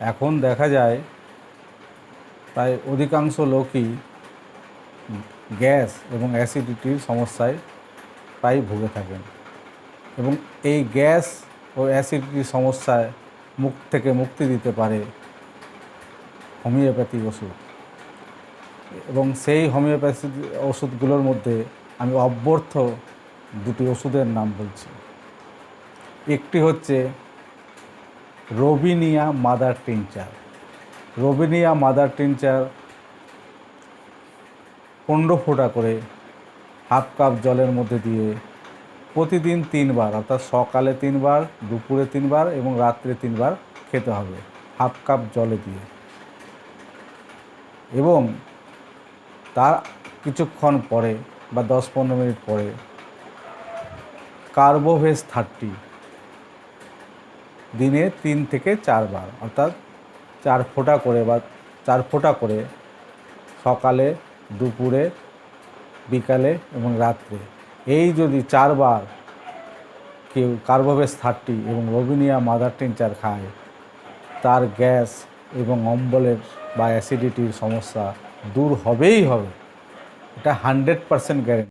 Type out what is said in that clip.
এখন দেখা যায় তাই অধিকাংশ লোকই গ্যাস এবং অ্যাসিডিটির সমস্যায় প্রায় ভুগে থাকেন। এবং এই গ্যাস ও অ্যাসিডিটির সমস্যায় মুখ থেকে মুক্তি দিতে পারে হোমিওপ্যাথি ওষুধ। এবং সেই হোমিওপ্যাথি ওষুধগুলোর মধ্যে আমি অব্যর্থ দুটি ওষুধের নাম বলছি। একটি হচ্ছে Robinia mother tincture. Robinia mother tincture পনেরো ফোঁটা করে হাফ কাপ জলের মধ্যে দিয়ে প্রতিদিন তিনবার, অর্থাৎ সকালে তিনবার, দুপুরে তিনবার এবং রাত্রে তিনবার খেতে হবে হাফ কাপ জলে দিয়ে। এবং তার কিছুক্ষণ পরে বা দশ পনেরো মিনিট পরে কার্বোভেস থার্টি দিনে তিন থেকে চারবার, অর্থাৎ চার ফোঁটা করে বা চার ফোঁটা করে সকালে, দুপুরে, বিকালে এবং রাত্রে। এই যদি চারবার কেউ কার্বোভেস থার্টি এবং রবিনিয়া মাদার টিনচার খায়, তার গ্যাস এবং অম্বলের বা অ্যাসিডিটির সমস্যা দূর হবেই হবে। এটা হান্ড্রেড পারসেন্ট গ্যারেন্টি।